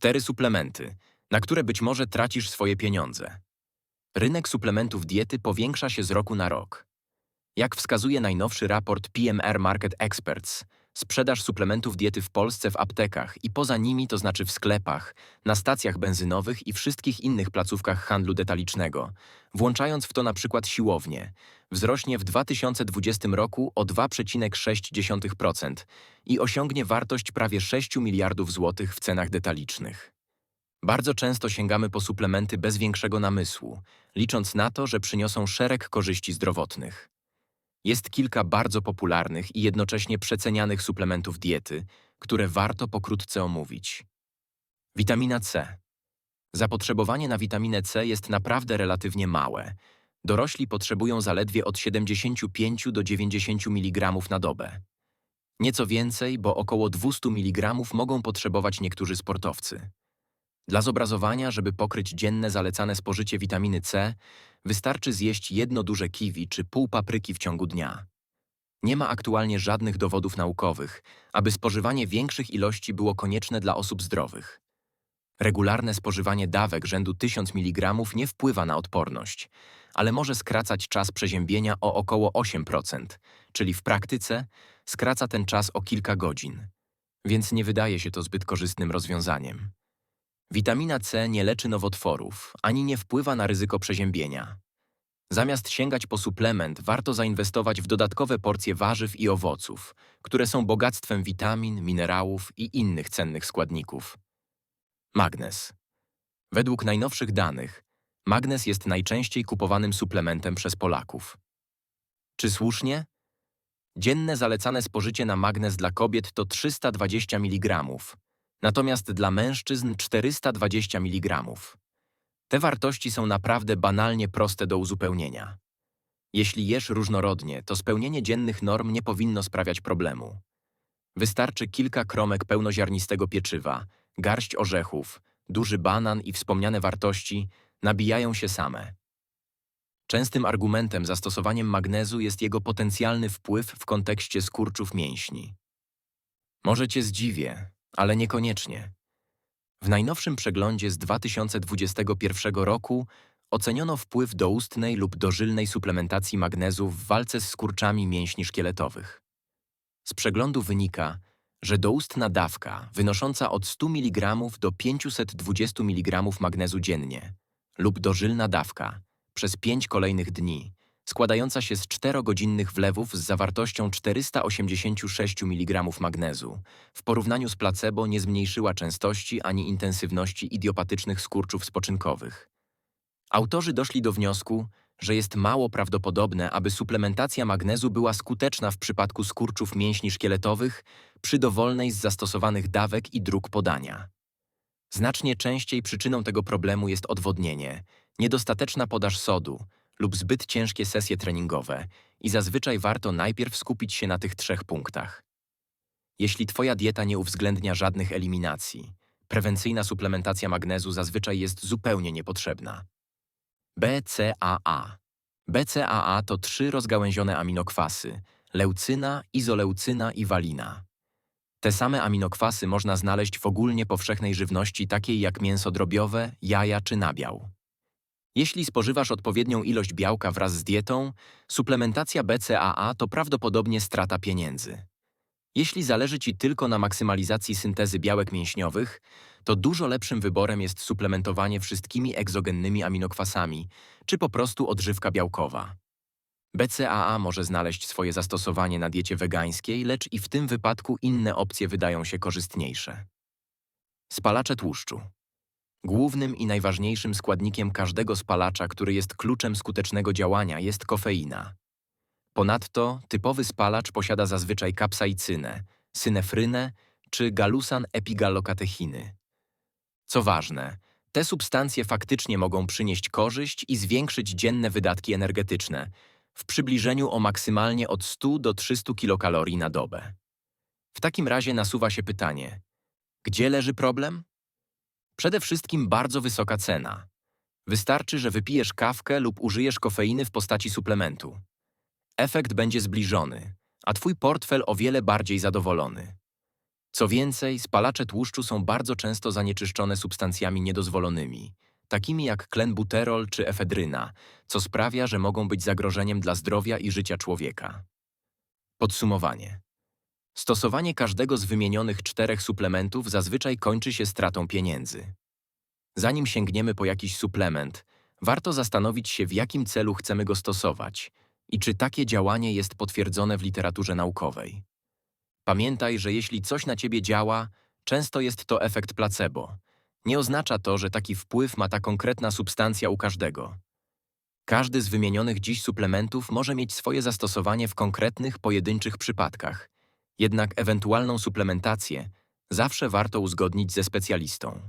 Cztery suplementy, na które być może tracisz swoje pieniądze. Rynek suplementów diety powiększa się z roku na rok. Jak wskazuje najnowszy raport PMR Market Experts, sprzedaż suplementów diety w Polsce w aptekach i poza nimi, to znaczy w sklepach, na stacjach benzynowych i wszystkich innych placówkach handlu detalicznego, włączając w to na przykład siłownię, wzrośnie w 2020 roku o 2,6% i osiągnie wartość prawie 6 miliardów złotych w cenach detalicznych. Bardzo często sięgamy po suplementy bez większego namysłu, licząc na to, że przyniosą szereg korzyści zdrowotnych. Jest kilka bardzo popularnych i jednocześnie przecenianych suplementów diety, które warto pokrótce omówić. Witamina C. Zapotrzebowanie na witaminę C jest naprawdę relatywnie małe. Dorośli potrzebują zaledwie od 75 do 90 mg na dobę. Nieco więcej, bo około 200 mg mogą potrzebować niektórzy sportowcy. Dla zobrazowania, żeby pokryć dzienne zalecane spożycie witaminy C, wystarczy zjeść jedno duże kiwi czy pół papryki w ciągu dnia. Nie ma aktualnie żadnych dowodów naukowych, aby spożywanie większych ilości było konieczne dla osób zdrowych. Regularne spożywanie dawek rzędu 1000 mg nie wpływa na odporność, ale może skracać czas przeziębienia o około 8%, czyli w praktyce skraca ten czas o kilka godzin, więc nie wydaje się to zbyt korzystnym rozwiązaniem. Witamina C nie leczy nowotworów, ani nie wpływa na ryzyko przeziębienia. Zamiast sięgać po suplement, warto zainwestować w dodatkowe porcje warzyw i owoców, które są bogactwem witamin, minerałów i innych cennych składników. Magnez. Według najnowszych danych, magnez jest najczęściej kupowanym suplementem przez Polaków. Czy słusznie? Dzienne zalecane spożycie na magnez dla kobiet to 320 mg, natomiast dla mężczyzn 420 mg. Te wartości są naprawdę banalnie proste do uzupełnienia. Jeśli jesz różnorodnie, to spełnienie dziennych norm nie powinno sprawiać problemu. Wystarczy kilka kromek pełnoziarnistego pieczywa, garść orzechów, duży banan i wspomniane wartości nabijają się same. Częstym argumentem za stosowaniem magnezu jest jego potencjalny wpływ w kontekście skurczów mięśni. Może cię zdziwię, ale niekoniecznie. W najnowszym przeglądzie z 2021 roku oceniono wpływ doustnej lub dożylnej suplementacji magnezu w walce z skurczami mięśni szkieletowych. Z przeglądu wynika, że doustna dawka wynosząca od 100 mg do 520 mg magnezu dziennie lub dożylna dawka przez 5 kolejnych dni składająca się z 4-godzinnych wlewów z zawartością 486 mg magnezu, w porównaniu z placebo nie zmniejszyła częstości ani intensywności idiopatycznych skurczów spoczynkowych. Autorzy doszli do wniosku, że jest mało prawdopodobne, aby suplementacja magnezu była skuteczna w przypadku skurczów mięśni szkieletowych przy dowolnej z zastosowanych dawek i dróg podania. Znacznie częściej przyczyną tego problemu jest odwodnienie, niedostateczna podaż sodu, lub zbyt ciężkie sesje treningowe i zazwyczaj warto najpierw skupić się na tych trzech punktach. Jeśli Twoja dieta nie uwzględnia żadnych eliminacji, prewencyjna suplementacja magnezu zazwyczaj jest zupełnie niepotrzebna. BCAA BCAA to trzy rozgałęzione aminokwasy – leucyna, izoleucyna i walina. Te same aminokwasy można znaleźć w ogólnie powszechnej żywności takiej jak mięso drobiowe, jaja czy nabiał. Jeśli spożywasz odpowiednią ilość białka wraz z dietą, suplementacja BCAA to prawdopodobnie strata pieniędzy. Jeśli zależy Ci tylko na maksymalizacji syntezy białek mięśniowych, to dużo lepszym wyborem jest suplementowanie wszystkimi egzogennymi aminokwasami, czy po prostu odżywka białkowa. BCAA może znaleźć swoje zastosowanie na diecie wegańskiej, lecz i w tym wypadku inne opcje wydają się korzystniejsze. Spalacze tłuszczu. Głównym i najważniejszym składnikiem każdego spalacza, który jest kluczem skutecznego działania, jest kofeina. Ponadto typowy spalacz posiada zazwyczaj kapsaicynę, synefrynę czy galusan epigallokatechiny. Co ważne, te substancje faktycznie mogą przynieść korzyść i zwiększyć dzienne wydatki energetyczne w przybliżeniu o maksymalnie od 100 do 300 kilokalorii na dobę. W takim razie nasuwa się pytanie, gdzie leży problem? Przede wszystkim bardzo wysoka cena. Wystarczy, że wypijesz kawkę lub użyjesz kofeiny w postaci suplementu. Efekt będzie zbliżony, a twój portfel o wiele bardziej zadowolony. Co więcej, spalacze tłuszczu są bardzo często zanieczyszczone substancjami niedozwolonymi, takimi jak klenbuterol czy efedryna, co sprawia, że mogą być zagrożeniem dla zdrowia i życia człowieka. Podsumowanie. Stosowanie każdego z wymienionych czterech suplementów zazwyczaj kończy się stratą pieniędzy. Zanim sięgniemy po jakiś suplement, warto zastanowić się, w jakim celu chcemy go stosować i czy takie działanie jest potwierdzone w literaturze naukowej. Pamiętaj, że jeśli coś na ciebie działa, często jest to efekt placebo. Nie oznacza to, że taki wpływ ma ta konkretna substancja u każdego. Każdy z wymienionych dziś suplementów może mieć swoje zastosowanie w konkretnych, pojedynczych przypadkach, jednak ewentualną suplementację zawsze warto uzgodnić ze specjalistą.